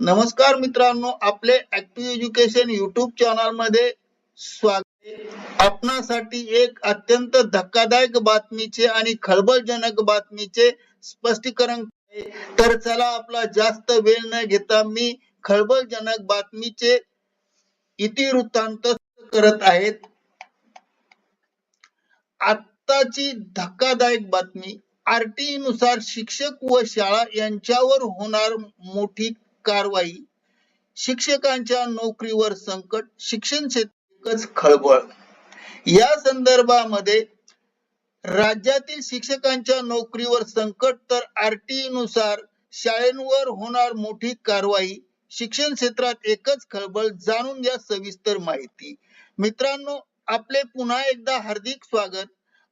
नमस्कार मित्रांनो आपले ऍक्टिव्ह एज्युकेशन युट्यूब चॅनलमध्ये स्वागत आपणासाठी एक अत्यंत धक्कादायक बातमीचे आणि खळबळजनक बातमीचे स्पष्टीकरण तर चला आपला जास्त वेळ न घेता मी खळबळजनक बातमीचे इतिवृत्तांत करत आहेत आत्ताची धक्कादायक बातमी आरटीई नुसार शिक्षक व शाळा यांच्यावर होणार मोठी कारवाई. शिक्षकांच्या नोकरीवर संकट शिक्षण क्षेत्रातच खळबळ. या संदर्भामध्ये राज्यातील शिक्षकांच्या नोकरीवर संकट तर आरटीई नुसार शाळेंवर होणार मोठी कारवाई. शिक्षण क्षेत्रात एकच खळबळ जाणून घ्या सविस्तर माहिती. मित्रांनो आपले पुन्हा एकदा हार्दिक स्वागत.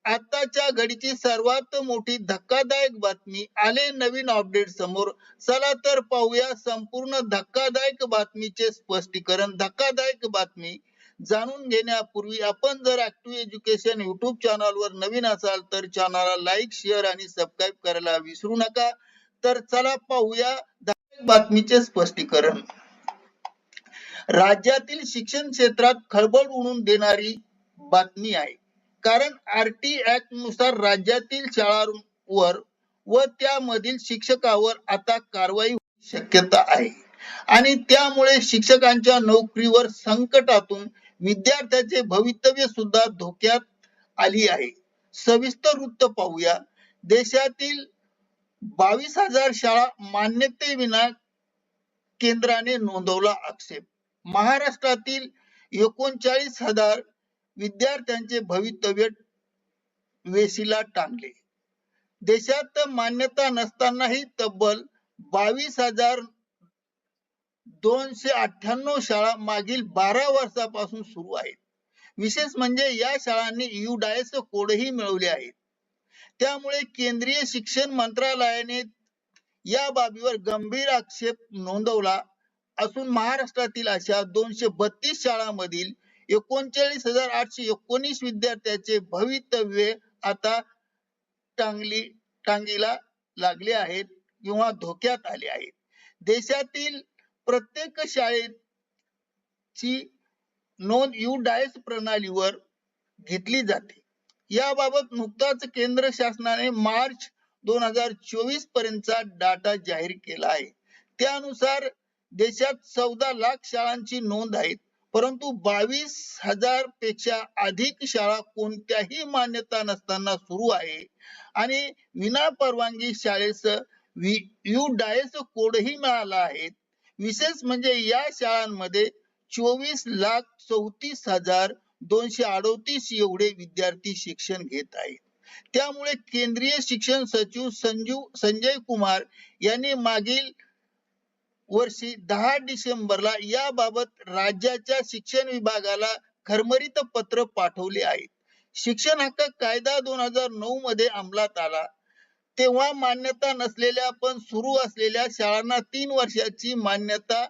आताच्या घडीची सर्वात मोठी धक्कादायक बातमी आले नवीन अपडेट समोर. चला तर पाहूया संपूर्ण धक्कादायक बातमीचे स्पष्टीकरण. धक्कादायक बातमी जाणून घेण्यापूर्वी आपण जर ऍक्टिव्ह एज्युकेशन युट्यूब चॅनलवर नवीन असाल तर चॅनलला लाईक शेअर आणि सबस्क्राईब करायला विसरू नका. तर चला पाहूया बातमीचे स्पष्टीकरण. राज्यातील शिक्षण क्षेत्रात खळबळ उडून देणारी बातमी आहे. कारण आरटी ऍक्टनुसार राज्यातील शाळांवर व त्यामधील शिक्षकावर आता कारवाई शक्यता आहे. आणि त्यामुळे शिक्षकांच्या नोकरीवर संकटातून विद्यार्थ्याचे भवितव्य सुद्धा धोक्यात आली आहे. सविस्तर वृत्त पाहूया. देशातील बावीस हजार शाळा मान्यतेविना केंद्राने नोंदवला आक्षेप. महाराष्ट्रातील एकोणचाळीस हजार विद्यार्थ्यांचे भवितव्य वेशीला टांगले. देशात मान्यता नसतानाही तब्बल बावीस हजार दोनशे अठ्ठ्याण्णव शाळा मागील बारा वर्षापासून सुरू आहेत. विशेष म्हणजे या शाळांनी युडायस कोडही मिळवले आहेत. त्यामुळे केंद्रीय शिक्षण मंत्रालयाने या बाबीवर गंभीर आक्षेप नोंदवला असून महाराष्ट्रातील अशा दोनशे बत्तीस शाळांमधील एकोणचाळीस हजार आठशे एकोणीस विद्यार्थ्याचे भवितव्य आता टांगली टांगीला लागले आहेत किंवा धोक्यात आले आहेत. देशातील प्रत्येक शाळेची नोंद यू डायस प्रणालीवर घेतली जाते. याबाबत नुकताच केंद्र शासनाने मार्च दोन हजार चोवीस पर्यंतचा डाटा जाहीर केला आहे. त्यानुसार देशात चौदा लाख शाळांची नोंद आहेत. परंतु बावीस हजारपेक्षा अधिक शाळा कोणत्याही मान्यता नसताना सुरू आहे. आणि विना परवानगी शाळेस यू डायस कोडही मिळाला आहे. विशेष म्हणजे या शाळांमध्ये चोवीस लाख चौतीस हजार दोनशे अडोतीस एवढे विद्यार्थी शिक्षण घेत आहेत. त्यामुळे केंद्रीय शिक्षण सचिव संजू संजय कुमार यांनी मागील वर्षी दहा डिसेंबरला याबाबत राज्याच्या शिक्षण विभागाला खरमरीत पत्र पाठवले आहे. शिक्षण हक्क कायदा दोन हजार नऊ मध्ये अंमलात आला. तेव्हा मान्यता नसलेल्या पण सुरू असलेल्या शाळांना तीन वर्षाची मान्यता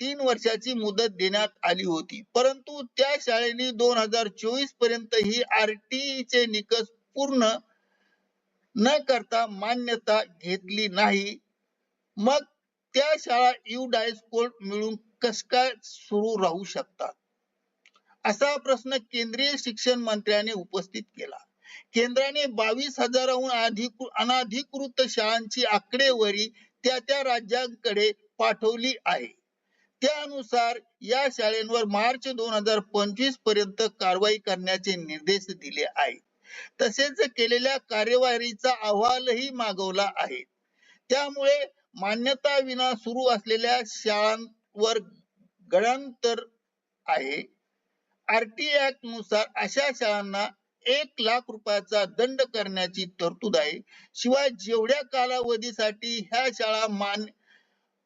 तीन वर्षाची मुदत देण्यात आली होती. परंतु त्या शाळेने दोन हजार चोवीसपर्यंत ही आर चे निकष पूर्ण न करता मान्यता घेतली नाही. मग त्या शाळा यू डायस कोड मिळून कस काय सुरू राहू शकतात? असा प्रश्न केंद्रीय शिक्षण मंत्र्याने उपस्थित केला. केंद्राने बावीस हजाराहून अधिक अनाधिकृत शाळांची आकडेवारी त्या त्या राज्यांकडे पाठवली आहे. त्यानुसार या शाळेंवर मार्च दोन हजार पंचवीसपर्यंत कारवाई करण्याचे निर्देश दिले आहेत. तसेच केलेल्या कार्यवाहीचा अहवालही मागवला आहे. त्यामुळे मान्यता विना सुरू असलेल्या शाळांवर गळांतर आहे. आरटी ऍक्टनुसार अशा शाळांना एक लाख रुपयाचा दंड करण्याची तरतूद आहे. शिवाय जेवढ्या कालावधीसाठी ह्या शाळा मान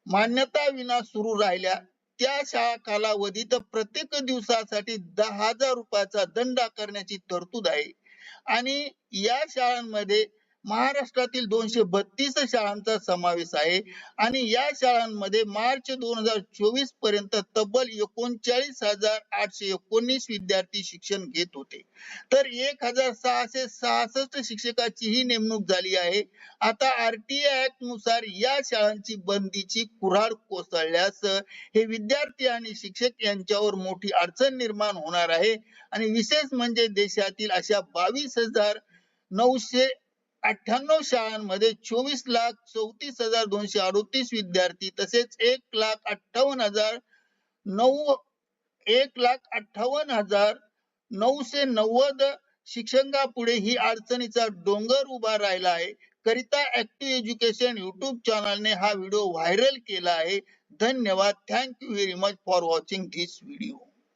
मान्यता विना सुरू राहिल्या त्या शाळा कालावधीत प्रत्येक दिवसासाठी दहा हजार रुपयाचा दंड आकारण्याची तरतूद आहे. आणि या शाळांमध्ये महाराष्ट्रातील दोनशे बत्तीस शाळांचा समावेश आहे. आणि या शाळांमध्ये मार्च दोन हजार चोवीसपर्यंत तब्बल एकोणचाळीस हजार आठशे एकोणीस विद्यार्थी शिक्षण घेत होते. तर एक हजार सहाशे सहासष्ट शिक्षकाची ही नेमणूक झाली आहे. आता आरटीआय ऍक्टनुसार या शाळांची बंदीची कुऱ्हाड कोसळल्यास हे विद्यार्थी आणि शिक्षक यांच्यावर मोठी अडचण निर्माण होणार आहे. आणि विशेष म्हणजे देशातील अशा बावीस हजार नऊशे अठ्ठ्याण्णव शाळांमध्ये चोवीस लाख चौतीस हजार दोनशे अडोतीस विद्यार्थी तसेच एक लाख अठ्ठावन्न हजार नऊ एक लाख अठ्ठावन्न हजार नऊशे नव्वद शिक्षकापुढे ही अडचणीचा डोंगर उभा राहिला आहे. करिता ऍक्टिव्ह एज्युकेशन युट्यूब चॅनलने हा व्हिडिओ व्हायरल केला आहे. धन्यवाद. Thank you very much for watching this video